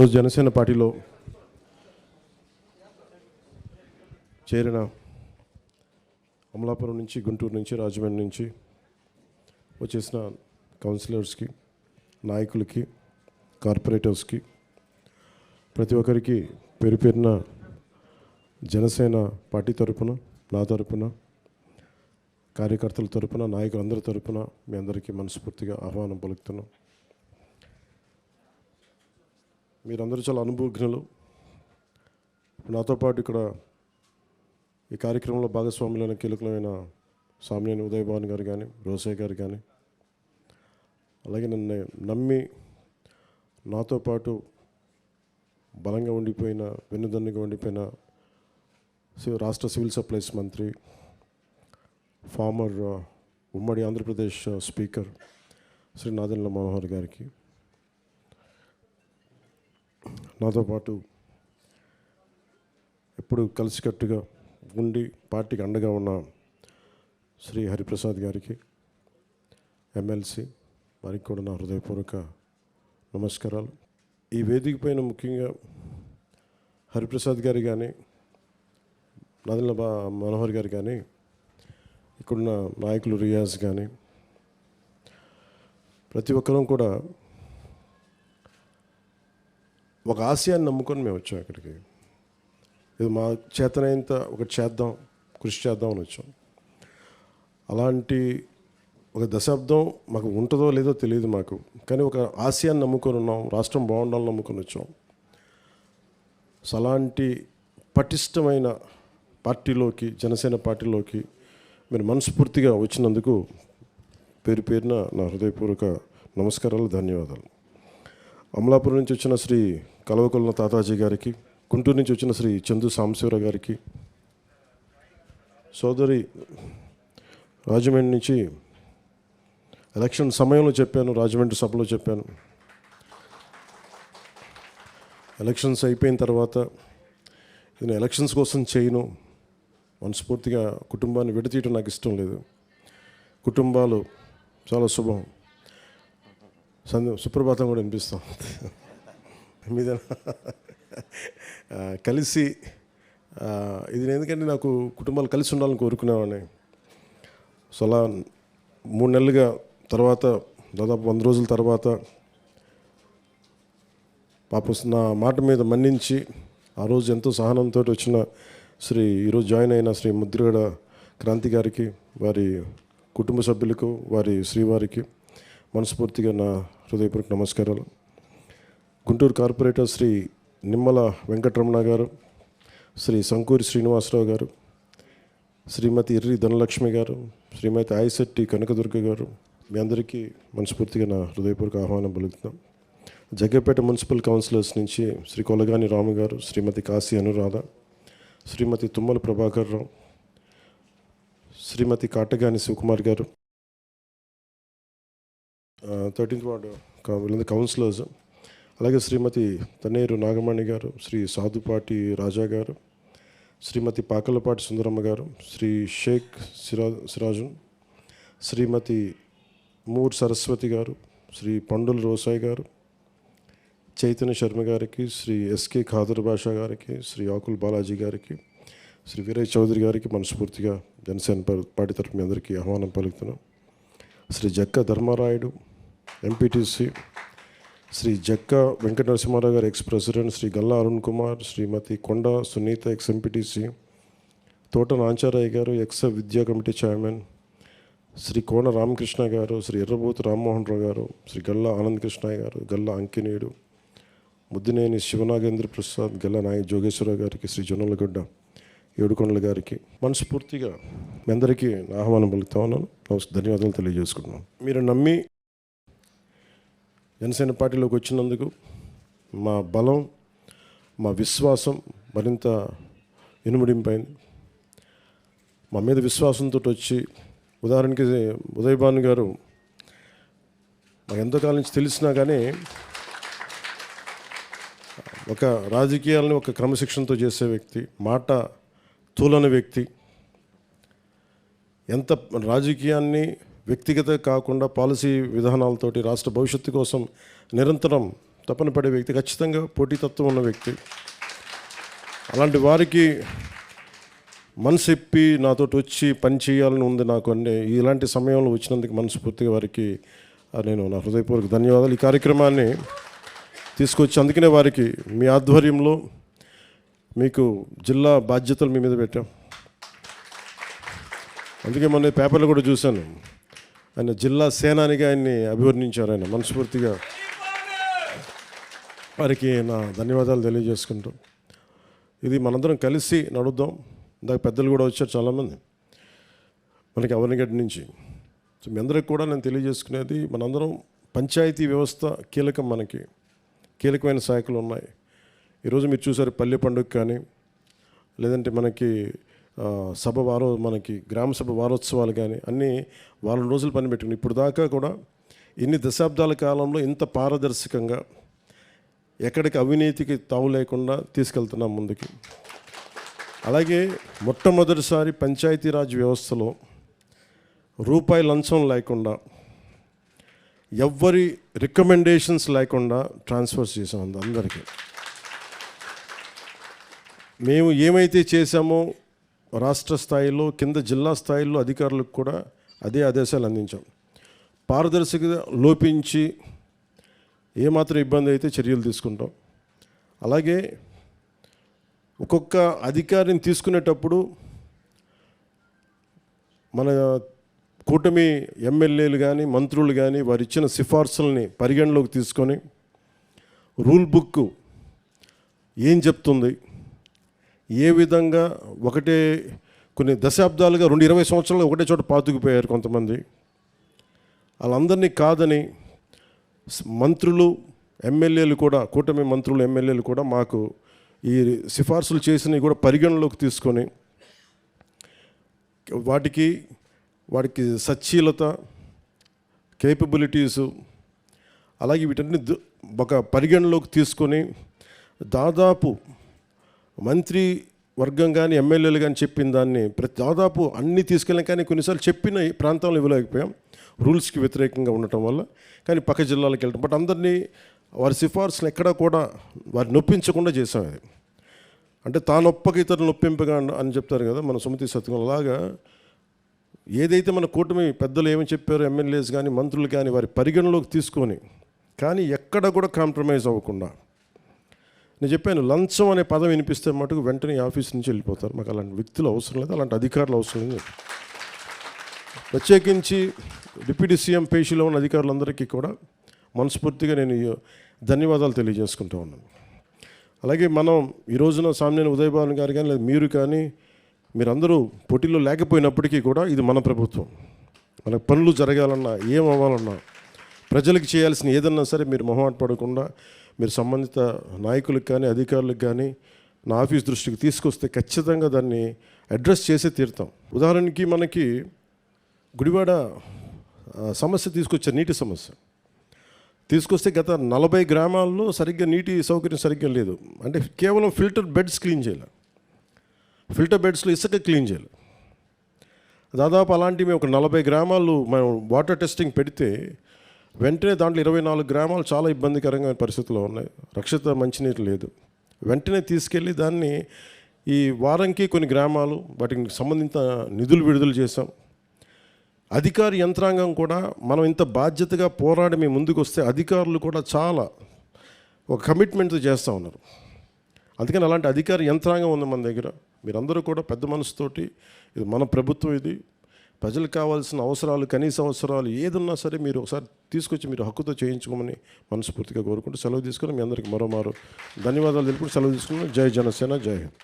ఈరోజు జనసేన పార్టీలో చేరిన అమలాపురం నుంచి గుంటూరు నుంచి రాజమండ్రి నుంచి వచ్చేసిన కౌన్సిలర్స్కి నాయకులకి కార్పొరేటర్స్కి ప్రతి ఒక్కరికి పేరు పేరున జనసేన పార్టీ తరపున నా తరపున కార్యకర్తల తరపున నాయకులందరి తరపున మీ అందరికీ మనస్ఫూర్తిగా ఆహ్వానం పలుకుతున్నాం. మీరందరూ చాలా అనుభవజ్ఞులు. నాతో పాటు ఇక్కడ ఈ కార్యక్రమంలో భాగస్వాములైన కీలకమైన సామ్యాని ఉదయ్ భవన్ గారు కానీ రోసయ్య గారు కానీ అలాగే నన్ను నమ్మి నాతో పాటు బలంగా ఉండిపోయిన వెన్నుదన్నుగా ఉండిపోయిన రాష్ట్ర సివిల్ సప్లైస్ మంత్రి ఫార్మర్ ఉమ్మడి ఆంధ్రప్రదేశ్ స్పీకర్ శ్రీ నాదెండ్ల మనోహర్ గారికి నాతో పాటు ఎప్పుడు కలిసికట్టుగా ఉండి పార్టీకి అండగా ఉన్న శ్రీ హరిప్రసాద్ గారికి ఎమ్మెల్సీ వారికి కూడా నా హృదయపూర్వక నమస్కారాలు. ఈ వేదిక పైన ముఖ్యంగా హరిప్రసాద్ గారు కానీ నదిల బా మనోహర్ గారు కానీ ఇక్కడున్న నాయకులు రియాజ్ కానీ ప్రతి ఒక్కరం కూడా ఒక ఆశయాన్ని నమ్ముకొని మేము వచ్చాం ఇక్కడికి. ఇది మా చేతనైనంత ఒకటి చేద్దాం కృషి చేద్దాం అని వచ్చాం. అలాంటి ఒక దశాబ్దం మాకు ఉంటుందో లేదో తెలియదు మాకు. కానీ ఒక ఆశయాన్ని నమ్ముకొని ఉన్నాం రాష్ట్రం బాగుండాలని నమ్ముకొని వచ్చాం. సో అలాంటి పటిష్టమైన పార్టీలోకి జనసేన పార్టీలోకి మీరు మనస్ఫూర్తిగా వచ్చినందుకు పేరు పేరున నా హృదయపూర్వక నమస్కారాలు ధన్యవాదాలు. అమలాపురం నుంచి వచ్చిన శ్రీ కలవకొల్ల తాతాజీ గారికి గుంటూరు నుంచి వచ్చిన శ్రీ చందు సాంబశివరావు గారికి సోదరి రాజమండ్రి నుంచి ఎలక్షన్ సమయంలో చెప్పాను రాజమండ్రి సభలో చెప్పాను. ఎలక్షన్స్ అయిపోయిన తర్వాత నేను ఎలక్షన్స్ కోసం చేయను. మనస్ఫూర్తిగా కుటుంబాన్ని విడతీయటం నాకు ఇష్టం లేదు. కుటుంబాలు చాలా శుభం. సంధ్య సుప్రభాతం కూడా వినిపిస్తాం మీద కలిసి ఇది ఎందుకంటే నాకు కుటుంబాలు కలిసి ఉండాలని కోరుకునేవాడిని. సో అలా మూడు నెలలుగా తర్వాత దాదాపు వంద రోజుల తర్వాత పాపం నా మాట మీద మన్నించి ఆ రోజు ఎంతో సహనంతో వచ్చిన శ్రీ ఈరోజు జాయిన్ అయిన శ్రీ ముద్రగడ క్రాంతి గారికి వారి కుటుంబ సభ్యులకు వారి శ్రీవారికి మనస్ఫూర్తిగా నా హృదయపూర్వక నమస్కారాలు. గుంటూరు కార్పొరేటర్ శ్రీ నిమ్మల వెంకటరమణ గారు శ్రీ సంకూరి శ్రీనివాసరావు గారు శ్రీమతి ఇర్రి ధనలక్ష్మి గారు శ్రీమతి ఆయశెట్టి కనకదుర్గ గారు మీ అందరికీ మనస్ఫూర్తిగా నా హృదయపూర్వక ఆహ్వానం పలుకుతున్నాం. జగ్గపేట మున్సిపల్ కౌన్సిలర్స్ నుంచి శ్రీ కొలగాని రాము గారు శ్రీమతి కాశీ అనురాధ శ్రీమతి తుమ్మల ప్రభాకర్ రావు శ్రీమతి కాటగాని శివకుమార్ గారు థర్టీన్త్ వార్డ్ కా- వీళ్ళందరూ కౌన్సిలర్స్. అలాగే శ్రీమతి తన్నేరు నాగమణి గారు శ్రీ సాధుపాటి రాజా గారు శ్రీమతి పాకలపాటి సుందరమ్మ గారు శ్రీ షేక్ సిరా సిరాజున్ శ్రీమతి మూర్ సరస్వతి గారు శ్రీ పండుల రోసాయి గారు చైతన్య శర్మ గారికి శ్రీ ఎస్కే ఖాదర్ బాషా గారికి శ్రీ ఆకుల్ బాలాజీ గారికి శ్రీ వీరయ్య చౌదరి గారికి మనస్ఫూర్తిగా జనసేన పార్టీ తరఫు మీ అందరికీ ఆహ్వానం పలుకుతున్నాం. Shri Jakka Dharmarayudu MPTC Shri Jakka Venkata Narasimharao garu ex president Shri Galla Arun Kumar Shrimati Konda Sunitha ex MPTC Thota Nancharayi garu ex విద్యా కమిటీ చైర్మన్ శ్రీ కోన రామకృష్ణ గారు శ్రీ ఎర్రబోతు రామ్మోహన్ రావు గారు శ్రీ గల్లా ఆనంద్ కృష్ణయ్య గారు గల్లా అంకినేయుడు ముద్దినేని శివనాగేంద్ర ప్రసాద్ గల్లా నాయక్ జోగేశ్వరరావు గారికి శ్రీ జొన్నలగడ్డ ఏడుకొండల గారికి మనస్ఫూర్తిగా మీ అందరికీ ఆహ్వానం పలుకుతా ఉన్నాను. ధన్యవాదాలు తెలియజేసుకుంటున్నాను. మీరు నమ్మి జనసేన పార్టీలోకి వచ్చినందుకు మా బలం మా విశ్వాసం మరింత ఇనుముడింపైంది. మా మీద విశ్వాసంతో వచ్చి ఉదాహరణకి ఉదయభాను గారు మాకు ఎంతకాలం నుంచి తెలిసినా కానీ ఒక రాజకీయాలను ఒక క్రమశిక్షణతో చేసే వ్యక్తి మాట తూలని వ్యక్తి ఎంత రాజకీయాన్ని వ్యక్తిగత కాకుండా పాలసీ విధానాలతోటి రాష్ట్ర భవిష్యత్తు కోసం నిరంతరం తపన పడే వ్యక్తి ఖచ్చితంగా పోటీతత్వం ఉన్న వ్యక్తి. అలాంటి వారికి మనసెప్పి నాతో వచ్చి పని చేయాలని ఉంది నాకు అన్నీ. ఇలాంటి సమయంలో వచ్చినందుకు మనస్ఫూర్తిగా వారికి నేను నా హృదయపూర్వక ధన్యవాదాలు. ఈ కార్యక్రమాన్ని తీసుకొచ్చి అందుకనే వారికి మీ ఆధ్వర్యంలో మీకు జిల్లా బాధ్యతలు మీ మీద పెట్టాం. అందుకే మొన్న పేపర్లు కూడా చూశాను. ఆయన జిల్లా సేనానిగా ఆయన్ని అభివర్ణించారు ఆయన మనస్ఫూర్తిగా. వారికి నా ధన్యవాదాలు తెలియజేసుకుంటూ. ఇది మనందరం కలిసి నడుద్దాం. ఇందాక పెద్దలు కూడా వచ్చారు చాలామంది. మనకి అవనిగడ్డ నుంచి. సో మీ అందరికి కూడా నేను తెలియజేసుకునేది మనందరం పంచాయతీ వ్యవస్థ కీలకం మనకి. కీలకమైన శాఖలు ఉన్నాయి. ఈరోజు మీరు చూసారు పల్లె పండుగ కానీ లేదంటే మనకి సభ వారో మనకి గ్రామ సభ వారోత్సవాలు కానీ అన్నీ వారం రోజులు పని పెట్టుకుని ఇప్పుడు దాకా కూడా ఇన్ని దశాబ్దాల కాలంలో ఇంత పారదర్శకంగా ఎక్కడికి అవినీతికి తావు లేకుండా తీసుకెళ్తున్నాం ముందుకి. అలాగే మొట్టమొదటిసారి పంచాయతీరాజ్ వ్యవస్థలో రూపాయి లంచం లేకుండా ఎవ్వరి రికమెండేషన్స్ లేకుండా ట్రాన్స్ఫర్స్ చేసాం అందరికీ. మేము ఏమైతే చేశామో రాష్ట్ర స్థాయిలో కింద జిల్లా స్థాయిలో అధికారులకు కూడా అదే ఆదేశాలు అందించాం. పారదర్శకత లోపించి ఏమాత్రం ఇబ్బంది అయితే చర్యలు తీసుకుంటాం. అలాగే ఒక్కొక్క అధికారిని తీసుకునేటప్పుడు మన కూటమి ఎమ్మెల్యేలు కానీ మంత్రులు కానీ వారు ఇచ్చిన సిఫార్సుల్ని పరిగణలోకి తీసుకొని రూల్ బుక్ ఏం చెప్తుంది ఏ విధంగా ఒకటే కొన్ని దశాబ్దాలుగా రెండు ఇరవై సంవత్సరాలు ఒకటే చోట పాతుకుపోయారు కొంతమంది. వాళ్ళందరినీ కాదని మంత్రులు ఎమ్మెల్యేలు కూడా కూటమి మంత్రులు ఎమ్మెల్యేలు కూడా మాకు ఈ సిఫార్సులు చేసినవి కూడా పరిగణలోకి తీసుకొని వాటికి వాటికి సచ్చీలత కేపబిలిటీసు అలాగే వీటన్ని దు- ఒక పరిగణలోకి తీసుకొని దాదాపు మంత్రి వర్గం కానీ ఎమ్మెల్యేలు కానీ చెప్పిన దాన్ని ప్రతి దాదాపు అన్నీ తీసుకెళ్ళాం కానీ కొన్నిసార్లు చెప్పిన ఈ ప్రాంతంలో ఇవ్వలేకపోయాం. రూల్స్కి వ్యతిరేకంగా ఉండటం వల్ల. కానీ పక్క జిల్లాలకు వెళ్ళటం. బట్ అందరినీ వారి సిఫార్సులు ఎక్కడా కూడా వారిని నొప్పించకుండా చేసాం అది. అంటే తానొప్పక ఇతరులు నొప్పింపగా అని చెప్తారు కదా మన సుమతి సత్యం అలాగా ఏదైతే మన కూటమి పెద్దలు ఏమని చెప్పారో ఎమ్మెల్యేస్ కానీ మంత్రులు కానీ వారి పరిగణలోకి తీసుకొని కానీ ఎక్కడ కూడా కాంప్రమైజ్ అవ్వకుండా నేను చెప్పాను లంచం అనే పదం వినిపిస్తే మటుకు వెంటనే ఆఫీస్ నుంచి వెళ్ళిపోతారు. మాకు అలాంటి వ్యక్తులు అవసరం లేదు అలాంటి అధికారులు అవసరం లేదు. ప్రత్యేకించి డిప్యూటీ సీఎం పేషీలో ఉన్న అధికారులందరికీ కూడా మనస్ఫూర్తిగా నేను ధన్యవాదాలు తెలియజేసుకుంటూ ఉన్నాను. అలాగే మనం ఈ రోజున సామ్యాని ఉదయభావన్ గారు కానీ లేదా మీరు కానీ మీరందరూ పోటీలో లేకపోయినప్పటికీ కూడా ఇది మన ప్రభుత్వం. మన పనులు జరగాలన్నా ఏం అవ్వాలన్నా ప్రజలకు చేయాల్సిన ఏదన్నా సరే మీరు మొహమాట పడకుండా మీరు సంబంధిత నాయకులకు కానీ అధికారులకు కానీ నా ఆఫీస్ దృష్టికి తీసుకొస్తే ఖచ్చితంగా దాన్ని అడ్రస్ చేసే తీరుతాం. ఉదాహరణకి మనకి గుడివాడ సమస్య తీసుకొచ్చే నీటి సమస్య. తీసుకొస్తే గత నలభై గ్రామాల్లో సరిగ్గా నీటి సౌకర్యం సరిగ్గా లేదు. అంటే కేవలం ఫిల్టర్ బెడ్స్ క్లీన్ చేయాలి. ఫిల్టర్ బెడ్స్లో ఇసుక క్లీన్ చేయాలి. దాదాపు అలాంటివి ఒక నలభై గ్రామాలు మనం వాటర్ టెస్టింగ్ పెడితే వెంటనే దాంట్లో ఇరవై నాలుగు గ్రామాలు చాలా ఇబ్బందికరంగా పరిస్థితుల్లో ఉన్నాయి. రక్షిత మంచినీరు లేదు. వెంటనే తీసుకెళ్ళి దాన్ని ఈ వారంకి కొన్ని గ్రామాలు వాటికి సంబంధిత నిధులు విడుదల చేశాం. అధికార యంత్రాంగం కూడా మనం ఇంత బాధ్యతగా పోరాడి మేము ముందుకు వస్తే అధికారులు కూడా చాలా ఒక కమిట్మెంట్తో చేస్తూ ఉన్నారు. అందుకని అలాంటి అధికార యంత్రాంగం ఉంది మన దగ్గర. మీరందరూ కూడా పెద్ద మనసుతోటి ఇది మన ప్రభుత్వం ఇది ప్రజలకు కావాల్సిన అవసరాలు కనీస అవసరాలు ఏదున్నా సరే మీరు ఒకసారి తీసుకొచ్చి మీరు హక్కుతో చేయించుకోమని మనస్ఫూర్తిగా కోరుకుంటూ సెలవు తీసుకుని మీ అందరికీ మరోమారు ధన్యవాదాలు తెలుపుకుంటూ సెలవు తీసుకున్నాను. జై జనసేన జై హింద్.